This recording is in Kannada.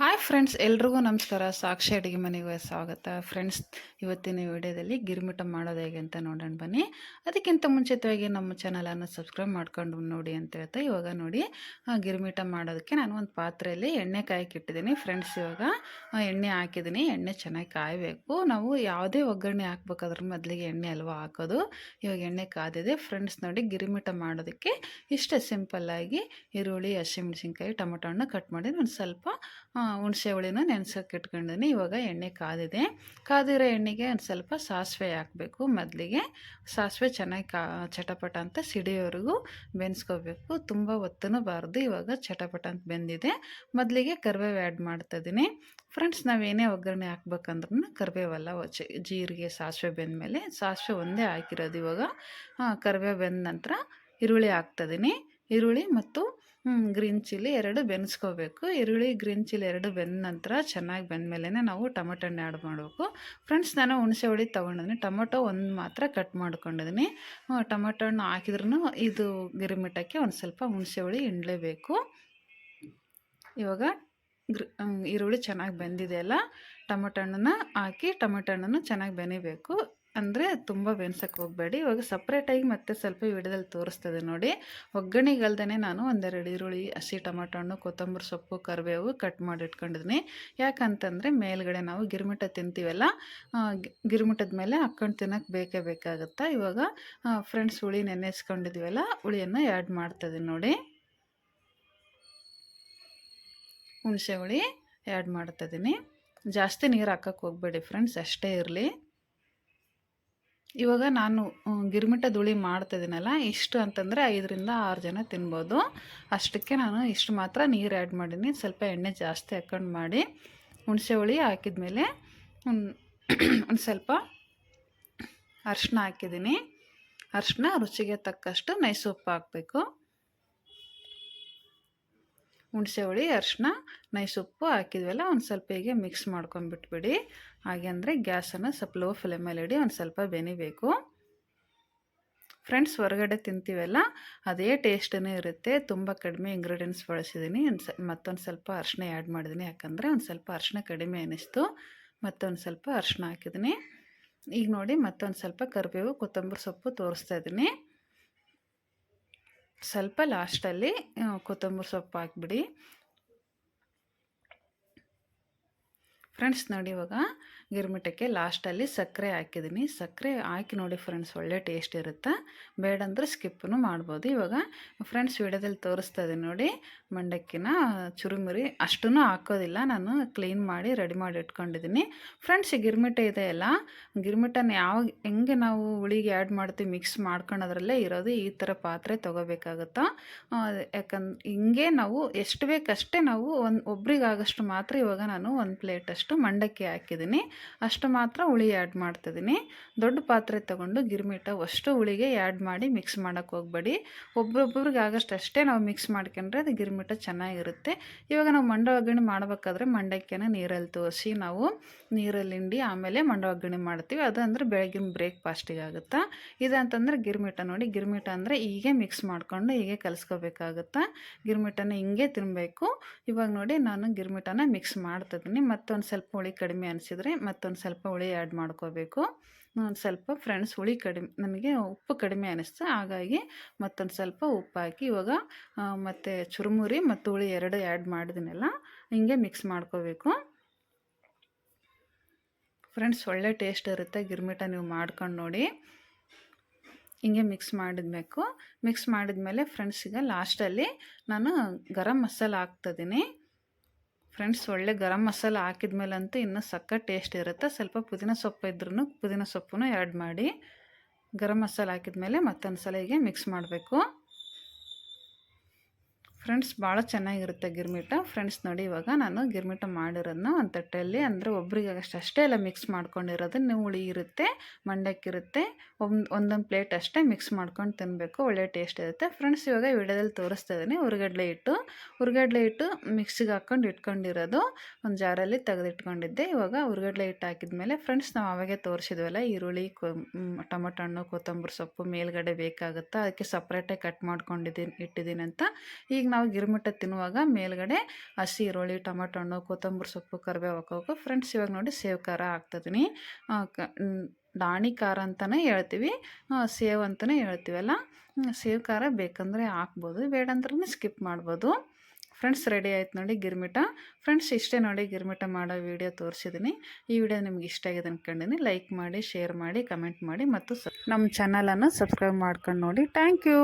ಹಾಯ್ ಫ್ರೆಂಡ್ಸ್ ಎಲ್ರಿಗೂ ನಮಸ್ಕಾರ. ಸಾಕ್ಷಿ ಅಡುಗೆ ಮನೆಗೆ ಸ್ವಾಗತ. ಫ್ರೆಂಡ್ಸ್ ಇವತ್ತಿನ ವಿಡಿಯೋದಲ್ಲಿ ಗಿರ್ಮಿಟ ಮಾಡೋದು ಹೇಗೆ ಅಂತ ನೋಡೋಣ ಬನ್ನಿ. ಅದಕ್ಕಿಂತ ಮುಂಚಿತವಾಗಿ ನಮ್ಮ ಚಾನಲನ್ನು ಸಬ್ಸ್ಕ್ರೈಬ್ ಮಾಡ್ಕೊಂಡು ನೋಡಿ ಅಂತ ಹೇಳ್ತಾ ಇವಾಗ ನೋಡಿ ಗಿರ್ಮಿಟ ಮಾಡೋದಕ್ಕೆ ನಾನು ಒಂದು ಪಾತ್ರೆಯಲ್ಲಿ ಎಣ್ಣೆ ಕಾಯಕ್ಕಿಟ್ಟಿದ್ದೀನಿ ಫ್ರೆಂಡ್ಸ್ ಇವಾಗ ಎಣ್ಣೆ ಹಾಕಿದ್ದೀನಿ. ಎಣ್ಣೆ ಚೆನ್ನಾಗಿ ಕಾಯಬೇಕು. ನಾವು ಯಾವುದೇ ಒಗ್ಗರಣೆ ಹಾಕ್ಬೇಕಾದ್ರೆ ಮೊದಲಿಗೆ ಎಣ್ಣೆ ಅಲ್ವಾ ಹಾಕೋದು. ಇವಾಗ ಎಣ್ಣೆ ಕಾದಿದೆ. ಫ್ರೆಂಡ್ಸ್ ನೋಡಿ ಗಿರ್ಮಿಟ ಮಾಡೋದಕ್ಕೆ ಇಷ್ಟೇ ಸಿಂಪಲ್ಲಾಗಿ ಈರುಳ್ಳಿ, ಹಸಿಮೆಣಸಿನ್ಕಾಯಿ ಟೊಮೊಟೊ ಹಣ್ಣು ಕಟ್ ಮಾಡಿ ಒಂದು ಸ್ವಲ್ಪ ಹುಣಸೆ ಹುಳಿನ ನೆನೆಸೋಕೆ ಇಟ್ಕೊಂಡಿನಿ ಇವಾಗ ಎಣ್ಣೆ ಕಾದಿದೆ. ಕಾದಿರೋ ಎಣ್ಣೆಗೆ ಒಂದು ಸ್ವಲ್ಪ ಸಾಸಿವೆ ಹಾಕಬೇಕು. ಮೊದಲಿಗೆ ಸಾಸಿವೆ ಚೆನ್ನಾಗಿ ಕಾ, ಚಟಪಟ ಅಂತ ಸಿಡಿಯೋವರೆಗೂ ಬೆನ್ಸ್ಕೋಬೇಕು. ತುಂಬ ಒತ್ತನೂ ಬಾರ್ದು ಇವಾಗ ಚಟಪಟ ಅಂತ ಬೆಂದಿದೆ. ಮೊದಲಿಗೆ ಕರಿಬೇವು ಆ್ಯಡ್ ಮಾಡ್ತಾಯಿದ್ದೀನಿ ಫ್ರೆಂಡ್ಸ್, ನಾವೇನೇ ಒಗ್ಗರಣೆ ಹಾಕ್ಬೇಕಂದ್ರೂ ಕರಿಬೇವಲ್ಲ ಜೀರಿಗೆ, ಸಾಸಿವೆ ಬೆಂದಮೇಲೆ ಸಾಸಿವೆ ಒಂದೇ ಹಾಕಿರೋದು ಇವಾಗ. ಕರಿಬೇವು ಬೆಂದ ನಂತರ ಈರುಳ್ಳಿ ಹಾಕ್ತಾಯಿದ್ದೀನಿ ಈರುಳ್ಳಿ ಮತ್ತು ಗ್ರೀನ್ ಚಿಲ್ಲಿ ಎರಡು ಬೆನ್ಸ್ಕೋಬೇಕು. ಈರುಳ್ಳಿ ಗ್ರೀನ್ ಚಿಲ್ಲಿ ಎರಡು ಬೆಂದ ನಂತರ ಚೆನ್ನಾಗಿ ಬೆಂದಮೇಲೆ ನಾವು ಟೊಮೊಟೊ ಹಣ್ಣು ಆ್ಯಡ್ ಮಾಡಬೇಕು. ಫ್ರೆಂಡ್ಸ್, ನಾನು ಹುಣಸೆ ಹುಳಿ ತೊಗೊಂಡಿದ್ದೀನಿ ಟೊಮೊಟೊ ಒಂದು ಮಾತ್ರ ಕಟ್ ಮಾಡ್ಕೊಂಡಿದ್ದೀನಿ ಟೊಮೊಟೊ ಹಣ್ಣು ಹಾಕಿದ್ರೂ ಇದು ಗಿರಿಮಿಟಕ್ಕೆ ಒಂದು ಸ್ವಲ್ಪ ಹುಣಸೆ ಹುಳಿ ಹಿಂಡಲೇಬೇಕು. ಇವಾಗ ಗ್ರಿ ಈರುಳ್ಳಿ ಚೆನ್ನಾಗಿ ಬೆಂದಿದೆಯಲ್ಲ ಟೊಮೊಟೊ ಹಣ್ಣನ್ನು ಹಾಕಿ ಟೊಮೊಟೊ ಹಣ್ಣನ್ನು ಚೆನ್ನಾಗಿ ಬೆನಿಬೇಕು. ಅಂದರೆ ತುಂಬ ಬೆನ್ಸಕ್ಕೆ ಹೋಗಬೇಡಿ. ಇವಾಗ ಸಪ್ರೇಟಾಗಿ ಮತ್ತೆ ಸ್ವಲ್ಪ ವಿಡಿಯೋದಲ್ಲಿ ತೋರಿಸ್ತದೆ ನೋಡಿ. ಒಗ್ಗರಣೆಗಲ್ದೇ ನಾನು ಒಂದೆರಡು ಈರುಳ್ಳಿ, ಹಸಿ ಟೊಮೆಟೊ ಹಣ್ಣು, ಕೊತ್ತಂಬರಿ ಸೊಪ್ಪು, ಕರಿಬೇವು ಕಟ್ ಮಾಡಿ ಇಟ್ಕೊಂಡಿದ್ದೀನಿ ಯಾಕಂತಂದರೆ ಮೇಲ್ಗಡೆ ನಾವು ಗಿರ್ಮಿಟ ತಿಂತೀವಲ್ಲ ಗಿರ್ಮಿಟದ ಮೇಲೆ ಹಾಕ್ಕೊಂಡು ತಿನ್ನೋಕೆ ಬೇಕೇ ಬೇಕಾಗುತ್ತಾ. ಇವಾಗ ಫ್ರೆಂಡ್ಸ್ ಹುಳಿ ನೆನೆಸ್ಕೊಂಡಿದ್ದೀವಲ್ಲ ಹುಳಿಯನ್ನು ಆ್ಯಡ್ ಮಾಡ್ತದೆ ನೋಡಿ. ಹುಣಸೆ ಹುಳಿ ಆ್ಯಡ್ ಮಾಡ್ತಿದ್ದೀನಿ ಜಾಸ್ತಿ ನೀರು ಹಾಕಕ್ಕೆ ಹೋಗಬೇಡಿ ಫ್ರೆಂಡ್ಸ್ ಅಷ್ಟೇ ಇರಲಿ. ಇವಾಗ ನಾನು ಗಿರ್ಮಿಟ ದುಳಿ ಹುಳಿ ಮಾಡ್ತಾಯಿದ್ದೀನಲ್ಲ ಇಷ್ಟು ಅಂತಂದರೆ ಐದರಿಂದ ಆರು ಜನ ತಿನ್ಬೋದು. ಅಷ್ಟಕ್ಕೆ ನಾನು ಇಷ್ಟು ಮಾತ್ರ ನೀರು ಆ್ಯಡ್ ಮಾಡೀನಿ. ಸ್ವಲ್ಪ ಎಣ್ಣೆ ಜಾಸ್ತಿ ಹಾಕ್ಕೊಂಡು ಮಾಡಿ ಹುಣಸೆ ಹುಳಿ ಹಾಕಿದ ಮೇಲೆ ಒಂದು ಸ್ವಲ್ಪ ಅರಿಶಿನ ಹಾಕಿದ್ದೀನಿ ಅರಿಶಿನ ರುಚಿಗೆ ತಕ್ಕಷ್ಟು ನೈಸೊಪ್ಪು ಹಾಕಬೇಕು. ಹುಣಸೆ ಹುಳಿ ಅರಿಶಿನ ನೈಸೊಪ್ಪು ಹಾಕಿದ್ವಲ್ಲ ಒಂದು ಸ್ವಲ್ಪ ಹೀಗೆ ಮಿಕ್ಸ್ ಮಾಡ್ಕೊಂಡ್ಬಿಟ್ಬಿಡಿ. ಹಾಗೆ ಅಂದರೆ ಗ್ಯಾಸನ್ನು ಸ್ವಲ್ಪ ಲೋ ಫ್ಲೇಮಲ್ಲಿ ಇಡಿ ಒಂದು ಸ್ವಲ್ಪ ಬೆನಿಬೇಕು ಫ್ರೆಂಡ್ಸ್ ಹೊರಗಡೆ ತಿಂತೀವಲ್ಲ, ಅದೇ ಟೇಸ್ಟನೇ ಇರುತ್ತೆ. ತುಂಬ ಕಡಿಮೆ ಇಂಗ್ರೀಡಿಯೆಂಟ್ಸ್ ಬಳಸಿದ್ದೀನಿ ಒಂದು ಸ, ಮತ್ತೊಂದು ಸ್ವಲ್ಪ ಅರಿಶಿನ ಆ್ಯಡ್ ಮಾಡಿದ್ದೀನಿ ಯಾಕಂದರೆ ಒಂದು ಸ್ವಲ್ಪ ಅರಿಶಿನ ಕಡಿಮೆ ಅನ್ನಿಸ್ತು ಮತ್ತೊಂದು ಸ್ವಲ್ಪ ಅರಿಶಿನ ಹಾಕಿದ್ದೀನಿ ಈಗ ನೋಡಿ ಮತ್ತೊಂದು ಸ್ವಲ್ಪ ಕರಿಬೇವು, ಕೊತ್ತಂಬರಿ ಸೊಪ್ಪು ತೋರಿಸ್ತಾ ಇದ್ದೀನಿ ಸ್ವಲ್ಪ ಲಾಸ್ಟಲ್ಲಿ ಕೊತ್ತಂಬರಿ ಸೊಪ್ಪು ಹಾಕ್ಬಿಡಿ. ಫ್ರೆಂಡ್ಸ್ ನೋಡಿ ಇವಾಗ ಗಿರ್ಮಿಟಕ್ಕೆ ಲಾಸ್ಟಲ್ಲಿ ಸಕ್ಕರೆ ಹಾಕಿದ್ದೀನಿ. ಸಕ್ಕರೆ ಹಾಕಿ ನೋಡಿ ಫ್ರೆಂಡ್ಸ್ ಒಳ್ಳೆ ಟೇಸ್ಟ್ ಇರುತ್ತೆ. ಬೇಡಂದ್ರೆ ಸ್ಕಿಪ್ಪನ್ನು ಮಾಡ್ಬೋದು. ಇವಾಗ ಫ್ರೆಂಡ್ಸ್ ವಿಡಿಯೋದಲ್ಲಿ ತೋರಿಸ್ತಾ ಇದ್ದೀನಿ ನೋಡಿ, ಮಂಡಕ್ಕಿನ ಚುರುಮುರಿ ಅಷ್ಟೂ ಹಾಕೋದಿಲ್ಲ. ನಾನು ಕ್ಲೀನ್ ಮಾಡಿ ರೆಡಿ ಮಾಡಿ ಇಟ್ಕೊಂಡಿದ್ದೀನಿ. ಫ್ರೆಂಡ್ಸ್ ಗಿರ್ಮಿಟ ಇದೆ ಅಲ್ಲ, ಗಿರ್ಮಿಟನ ಯಾವ, ಹೆಂಗೆ ನಾವು ಹುಳಿಗೆ ಆ್ಯಡ್ ಮಾಡ್ತೀವಿ ಮಿಕ್ಸ್ ಮಾಡ್ಕೊಳೋದ್ರಲ್ಲೇ ಇರೋದು ಈ ಥರ ಪಾತ್ರೆ ತೊಗೋಬೇಕಾಗುತ್ತಾ? ಯಾಕಂದ್ರೆ ಹಿಂಗೆ ನಾವು, ಎಷ್ಟು ಬೇಕಷ್ಟೇ ನಾವು ಒಂದು, ಒಬ್ರಿಗಾಗಷ್ಟು ಮಾತ್ರ ಇವಾಗ ನಾನು ಒಂದು ಪ್ಲೇಟಷ್ಟು ಮಂಡಕ್ಕಿ ಹಾಕಿದ್ದೀನಿ. ಅಷ್ಟು ಮಾತ್ರ ಹುಳಿ ಆ್ಯಡ್ ಮಾಡ್ತಿದ್ದೀನಿ. ದೊಡ್ಡ ಪಾತ್ರೆ ತೊಗೊಂಡು ಗಿರ್ಮಿಟ ಅಷ್ಟು ಹುಳಿಗೆ ಆ್ಯಡ್ ಮಾಡಿ ಮಿಕ್ಸ್ ಮಾಡೋಕ್ಕೆ ಹೋಗಬೇಡಿ. ಒಬ್ಬೊಬ್ಬರಿಗೆ ಆಗಷ್ಟು ಅಷ್ಟೇ ನಾವು ಮಿಕ್ಸ್ ಮಾಡ್ಕೊಂಡ್ರೆ ಅದು ಗಿರ್ಮಿಟ ಚೆನ್ನಾಗಿರುತ್ತೆ. ಇವಾಗ ನಾವು ಮಂಡ ಒಗ್ಗರಣೆ ಮಾಡಬೇಕಾದ್ರೆ ಮಂಡಕ್ಕಿನ ನೀರಲ್ಲಿ ತೋರಿಸಿ ನಾವು ನೀರಲ್ಲಿ ಹಿಂಡಿ ಆಮೇಲೆ ಮಂಡ ಒಗ್ಗರಣೆ ಮಾಡ್ತೀವಿ. ಅದು ಅಂದರೆ ಬೆಳಗಿನ ಬ್ರೇಕ್ಫಾಸ್ಟಿಗೆ ಆಗುತ್ತಾ? ಇದಂತಂದ್ರೆ ಗಿರ್ಮಿಟ ನೋಡಿ. ಗಿರ್ಮಿಟ ಅಂದರೆ ಹೀಗೆ ಮಿಕ್ಸ್ ಮಾಡ್ಕೊಂಡು ಹೀಗೆ ಕಲಿಸ್ಕೋಬೇಕಾಗುತ್ತಾ? ಗಿರ್ಮಿಟನ ಹಿಂಗೆ ತಿನ್ನಬೇಕು ಇವಾಗ ನೋಡಿ ನಾನು ಗಿರ್ಮಿಟನ ಮಿಕ್ಸ್ ಮಾಡ್ತಿದ್ದೀನಿ. ಮತ್ತೊಂದು ಸ್ವಲ್ಪ ಹುಳಿ ಕಡಿಮೆ ಅನಿಸಿದರೆ ಮತ್ತೊಂದು ಸ್ವಲ್ಪ ಹುಳಿ ಆ್ಯಡ್ ಮಾಡ್ಕೋಬೇಕು. ಒಂದು ಸ್ವಲ್ಪ ಫ್ರೆಂಡ್ಸ್ ಹುಳಿ ಕಡಿಮೆ ನನಗೆ ಉಪ್ಪು ಕಡಿಮೆ ಅನಿಸ್ತು ಹಾಗಾಗಿ ಮತ್ತೊಂದು ಸ್ವಲ್ಪ ಉಪ್ಪು ಹಾಕಿ ಇವಾಗ ಮತ್ತು ಚುರುಮುರಿ ಮತ್ತು ಹುಳಿ ಎರಡು ಆ್ಯಡ್ ಮಾಡಿದ್ನೆಲ್ಲ, ಹಿಂಗೆ ಮಿಕ್ಸ್ ಮಾಡ್ಕೋಬೇಕು. ಫ್ರೆಂಡ್ಸ್ ಒಳ್ಳೆ ಟೇಸ್ಟ್ ಇರುತ್ತೆ, ಗಿರ್ಮಿಟ ನೀವು ಮಾಡ್ಕೊಂಡು ನೋಡಿ. ಹಿಂಗೆ ಮಿಕ್ಸ್ ಮಾಡಿದ್ಬೇಕು. ಮಿಕ್ಸ್ ಮಾಡಿದ್ಮೇಲೆ ಫ್ರೆಂಡ್ಸ್ ಈಗ ಲಾಸ್ಟಲ್ಲಿ ನಾನು ಗರಂ ಮಸಾಲ ಹಾಕ್ತಿದ್ದೀನಿ ಫ್ರೆಂಡ್ಸ್, ಒಳ್ಳೆ ಗರಂ ಮಸಾಲ ಹಾಕಿದ್ಮೇಲಂತೂ ಇನ್ನೂ ಸಕ್ಕ ಟೇಸ್ಟ್ ಇರುತ್ತೆ. ಸ್ವಲ್ಪ ಪುದೀನ ಸೊಪ್ಪು ಇದ್ರೂ ಪುದೀನ ಸೊಪ್ಪನ್ನು ಆ್ಯಡ್ ಮಾಡಿ ಗರಂ ಮಸಾಲ ಹಾಕಿದ್ಮೇಲೆ ಮತ್ತೊಂದು ಸಲ ಹೀಗೆ ಮಿಕ್ಸ್ ಮಾಡಬೇಕು. ಫ್ರೆಂಡ್ಸ್ ಭಾಳ ಚೆನ್ನಾಗಿರುತ್ತೆ ಗಿರ್ಮಿಟ. ಫ್ರೆಂಡ್ಸ್ ನೋಡಿ ಇವಾಗ ನಾನು ಗಿರ್ಮಿಟ ಮಾಡಿರೋದನ್ನ ಒಂದು ತಟ್ಟೆಯಲ್ಲಿ, ಅಂದರೆ ಒಬ್ರಿಗೆ ಅಷ್ಟು ಎಲ್ಲ ಮಿಕ್ಸ್ ಮಾಡ್ಕೊಂಡಿರೋದು. ಹುಳಿ ಇರುತ್ತೆ ಮಂಡಕ್ಕಿರುತ್ತೆ ಒಂದು ಒಂದೊಂದು ಪ್ಲೇಟ್ ಅಷ್ಟೇ ಮಿಕ್ಸ್ ಮಾಡ್ಕೊಂಡು ತಿನ್ನಬೇಕು ಒಳ್ಳೆ ಟೇಸ್ಟ್ ಇರುತ್ತೆ. ಫ್ರೆಂಡ್ಸ್ ಇವಾಗ ವಿಡಿಯೋದಲ್ಲಿ ತೋರಿಸ್ತಾ ಇದ್ದೀನಿ. ಹುರ್ಗಡ್ಲೆ ಇಟ್ಟು ಹುರ್ಗಡ್ಲೆ ಇಟ್ಟು ಮಿಕ್ಸಿಗೆ ಹಾಕ್ಕೊಂಡು ಇಟ್ಕೊಂಡಿರೋದು. ಒಂದು ಜಾರಲ್ಲಿ ತೆಗೆದಿಟ್ಕೊಂಡಿದ್ದೆ. ಇವಾಗ ಹುರ್ಗಡ್ಲೆ ಹಿಟ್ಟು ಹಾಕಿದ್ಮೇಲೆ ಫ್ರೆಂಡ್ಸ್ ನಾವು ಅವಾಗೆ ತೋರಿಸಿದ್ವಲ್ಲ, ಈರುಳ್ಳಿ, ಕೊ ಟೊಮೊಟೊ ಹಣ್ಣು, ಕೊತ್ತಂಬರಿ ಸೊಪ್ಪು, ಮೇಲ್ಗಡೆ ಬೇಕಾಗುತ್ತೆ, ಅದಕ್ಕೆ ಸಪ್ರೇಟಾಗಿ ಕಟ್ ಮಾಡ್ಕೊಂಡಿದ್ದೀನಿ ಇಟ್ಟಿದ್ದೀನಿ ಅಂತ. ಈಗ ನಾವು ಗಿರ್ಮಿಟ ತಿನ್ನುವಾಗ ಮೇಲ್ಗಡೆ ಹಸಿ ಈರುಳ್ಳಿ, ಟೊಮೆಟೊ ಹಣ್ಣು, ಕೊತ್ತಂಬರಿ ಸೊಪ್ಪು ಕರಿಬೇವು ಹಾಕೋಬೇಕು ಫ್ರೆಂಡ್ಸ್ ಇವಾಗ ನೋಡಿ ಸೇವ್ ಖಾರ ಹಾಕ್ತಿದ್ದೀನಿ ಡಾಣಿ ಖಾರ ಅಂತಲೇ ಹೇಳ್ತೀವಿ. ಸೇವ್ ಅಂತಲೇ ಹೇಳ್ತೀವಲ್ಲ ಸೇವ್ ಖಾರ ಬೇಕಂದರೆ ಹಾಕ್ಬೋದು ಬೇಡಂದ್ರೂ ಸ್ಕಿಪ್ ಮಾಡ್ಬೋದು. ಫ್ರೆಂಡ್ಸ್ ರೆಡಿ ಆಯ್ತು ನೋಡಿ ಗಿರ್ಮಿಟ. ಫ್ರೆಂಡ್ಸ್ ಇಷ್ಟೇ ನೋಡಿ ಗಿರ್ಮಿಟ ಮಾಡೋ ವಿಡಿಯೋ ತೋರಿಸಿದ್ದೀನಿ ಈ ವಿಡಿಯೋ ನಿಮ್ಗೆ ಇಷ್ಟ ಆಗಿದೆ ಅಂದ್ಕೊಂಡಿನಿ ಲೈಕ್ ಮಾಡಿ ಶೇರ್ ಮಾಡಿ ಕಮೆಂಟ್ ಮಾಡಿ ಮತ್ತು ನಮ್ಮ ಚಾನಲನ್ನು ಸಬ್ಸ್ಕ್ರೈಬ್ ಮಾಡ್ಕೊಂಡು ನೋಡಿ. Thank you